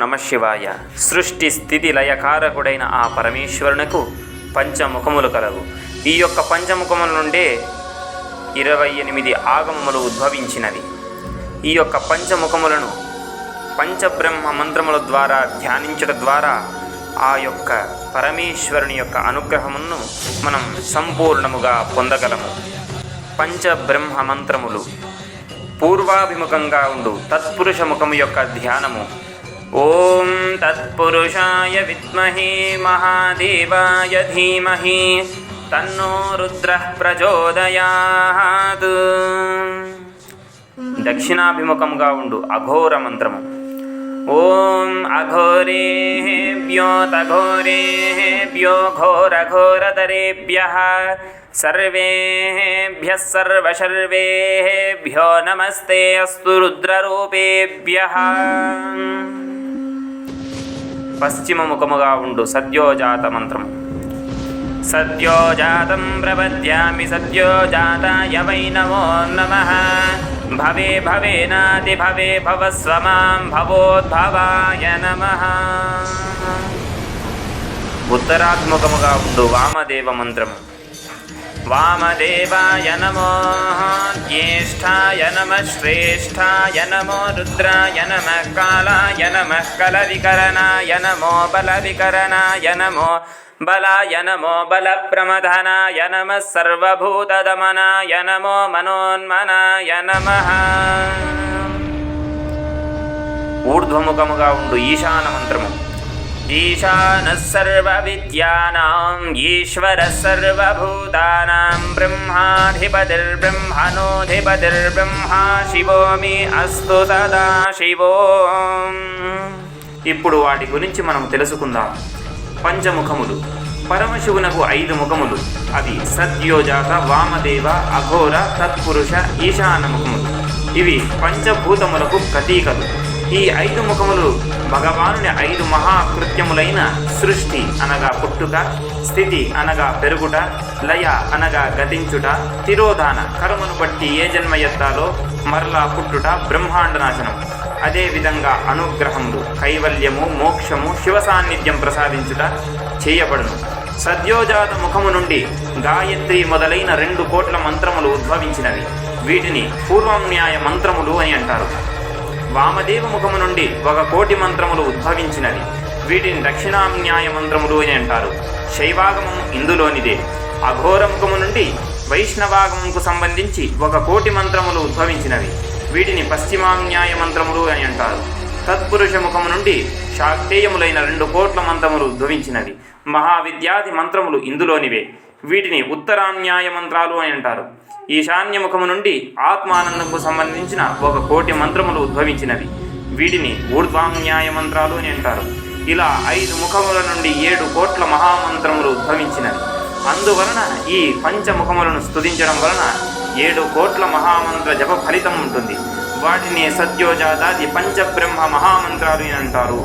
నమ శివాయ. సృష్టి స్థితి లయకారకుడైన ఆ పరమేశ్వరునకు పంచముఖములు కలవు. ఈ యొక్క పంచముఖముల నుండే ఇరవై ఎనిమిది ఆగమములు ఉద్భవించినవి. ఈ యొక్క పంచముఖములను పంచబ్రహ్మ మంత్రముల ద్వారా ధ్యానించడం ద్వారా ఆ యొక్క పరమేశ్వరుని యొక్క అనుగ్రహమును మనం సంపూర్ణముగా పొందగలము. పంచబ్రహ్మ మంత్రములు పూర్వాభిముఖంగా ఉండు. తత్పురుష ముఖము యొక్క ధ్యానము ఓం తత్పురుషాయ విద్మహే మహాదేవాయ ధీమహి తన్నో రుద్ర ప్రచోదయాత్ దక్షిణాభిముఖంగా ఉండు అఘోర మంత్రము ఓం అఘోరేభ్యోతఘోరేభ్యో ఘోరఘోరతరేభ్య సర్వేభ్య సర్వసర్వేభ్యో నమస్తే అస్తు రుద్రరూపేభ్య పశ్చిమముఖముగా ఉండు. సద్యోజాత మంత్రం. సద్యోజాతం ప్రపద్యామి సద్యోజాతాయ వై నమో. నమ భవే భవేనాది భవే భవస్వ మాం భవోద్భవాయ నమ. ఉత్తరాత్మకముగా ఉండు వామదేవ మంత్రము. వామదేవాయ నమో జ్యేష్ఠాయ నమ శ్రేష్ఠాయ నమో రుద్రాయ నమ కాళాయ నమ కలవికరణాయ నమో బలవికరణాయ నమో బలాయ నమో బలప్రమథనాయ నమ సర్వభూతదమనాయ నమో మనోన్మనాయ నమ ఊర్ధ్వముఖముగా ఉండు ఈశాన మంత్రము ఈశానः सर्वविद्यानाम् ईश्वरः सर्वभूतानां ब्रह्माधिपतिर्ब्रह्मणोऽधिपतिर्ब्रह्मा శివో మీ అస్తు సదా శివో ఇప్పుడు వాటి గురించి మనం తెలుసుకుందాం పంచముఖములు పరమశివునకు ఐదు ముఖములు అవి సద్యోజాత వామదేవ అఘోర తత్పురుష ఈశాన ముఖములు ఇవి పంచభూతములకు ప్రతీకలు ఈ ఐదు ముఖములు భగవానుని ఐదు మహాకృత్యములైన సృష్టి అనగా పుట్టుక స్థితి అనగా పెరుగుట లయ అనగా గతించుట తిరోధాన కర్మను బట్టి ఏ జన్మ ఎత్తాలో మరలా పుట్టుట బ్రహ్మాండ నాశనం అదేవిధంగా అనుగ్రహములు కైవల్యము మోక్షము శివ సాన్నిధ్యం ప్రసాదించుట చేయబడును. సద్యోజాత ముఖము నుండి గాయత్రి మొదలైన రెండు కోట్ల మంత్రములు ఉద్భవించినవి. వీటిని పూర్వన్యాయ మంత్రములు అని అంటారు. వామదేవ ముఖము నుండి ఒక కోటి మంత్రములు ఉద్భవించినవి వీటిని దక్షిణాన్యాయ మంత్రములు అని అంటారు. శైవాగమం ఇందులోనిదే. అఘోర ముఖము నుండి వైష్ణవాగముకు సంబంధించి ఒక కోటి మంత్రములు ఉద్భవించినవి. వీటిని పశ్చిమాన్యాయ మంత్రములు అని అంటారు. తత్పురుష ముఖము నుండి శాక్తేయములైన రెండు కోట్ల మంత్రములు ఉద్భవించినవి. మహావిద్యాది మంత్రములు ఇందులోనివే. వీటిని ఉత్తరాన్యాయ మంత్రాలు అని అంటారు. ఈశాన్య ముఖము నుండి ఆత్మానందంకు సంబంధించిన ఒక కోటి మంత్రములు ఉద్భవించినవి. వీటిని ఊర్ధ్వాన్యాయ మంత్రాలు అని అంటారు. ఇలా ఐదు ముఖముల నుండి ఏడు కోట్ల మహామంత్రములు ఉద్భవించినవి. అందువలన ఈ పంచముఖములను స్తుతించడం వలన ఏడు కోట్ల మహామంత్ర జప ఫలితం ఉంటుంది. వాటిని సద్యోజాదాది పంచబ్రహ్మ మహామంత్రాలు అని అంటారు.